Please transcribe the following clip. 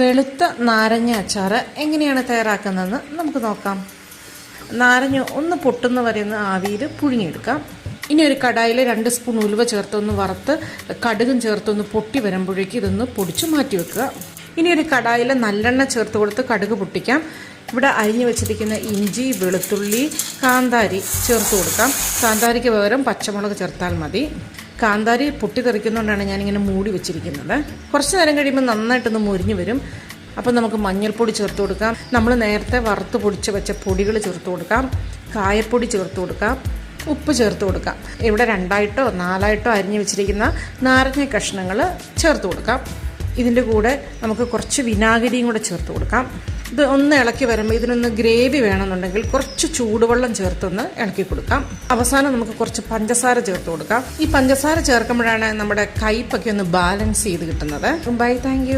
വെളുത്ത നാരങ്ങ അച്ചാർ എങ്ങനെയാണ് തയ്യാറാക്കുന്നതെന്ന് നമുക്ക് നോക്കാം. നാരങ്ങ ഒന്ന് പൊട്ടുന്ന വരെ ഒന്ന് ആവിയിൽ പുഴുങ്ങിയെടുക്കാം. ഇനി ഒരു കടായിൽ രണ്ട് സ്പൂൺ ഉലുവ ചേർത്തൊന്ന് വറുത്ത് കടുകും ചേർത്തൊന്ന് പൊട്ടി വരുമ്പോഴേക്ക് ഇതൊന്ന് പൊടിച്ച് മാറ്റി വെക്കുക ഇനി ഒരു കടായിൽ നല്ലെണ്ണ ചേർത്ത് കൊടുത്ത് കടുക് പൊട്ടിക്കാം. ഇവിടെ അരിഞ്ഞു വെച്ചിരിക്കുന്ന ഇഞ്ചി വെളുത്തുള്ളി കാന്താരി ചേർത്ത് കൊടുക്കാം. കാന്താരിക്ക് പകരം പച്ചമുളക് ചേർത്താൽ മതി. കാന്താരി പൊട്ടിത്തെറിക്കുന്നതുകൊണ്ടാണ് ഞാനിങ്ങനെ മൂടി വെച്ചിരിക്കുന്നത്. കുറച്ച് നേരം കഴിയുമ്പോൾ നന്നായിട്ടൊന്ന് മുരിഞ്ഞു വരും. അപ്പം നമുക്ക് മഞ്ഞൾപ്പൊടി ചേർത്ത് കൊടുക്കാം. നമ്മൾ നേരത്തെ വറുത്ത് പൊടിച്ച് വെച്ച പൊടികൾ ചേർത്ത് കൊടുക്കാം. കായപ്പൊടി ചേർത്ത് കൊടുക്കാം. ഉപ്പ് ചേർത്ത് കൊടുക്കാം. ഇവിടെ രണ്ടായിട്ടോ നാലായിട്ടോ അരിഞ്ഞു വെച്ചിരിക്കുന്ന നാരങ്ങ കഷ്ണങ്ങൾ ചേർത്ത് കൊടുക്കാം. ഇതിന്റെ കൂടെ നമുക്ക് കുറച്ച് വിനാഗിരിയും കൂടെ ചേർത്ത് കൊടുക്കാം. ഇത് ഒന്ന് ഇളക്കി വരുമ്പോൾ ഇതിനൊന്ന് ഗ്രേവി വേണമെന്നുണ്ടെങ്കിൽ കുറച്ച് ചൂടുവെള്ളം ചേർത്തൊന്ന് ഇളക്കി കൊടുക്കാം. അവസാനം നമുക്ക് കുറച്ച് പഞ്ചസാര ചേർത്ത് കൊടുക്കാം. ഈ പഞ്ചസാര ചേർക്കുമ്പോഴാണ് നമ്മുടെ കയ്പൊക്കെ ഒന്ന് ബാലൻസ് ചെയ്ത് കിട്ടുന്നത്. Bye thank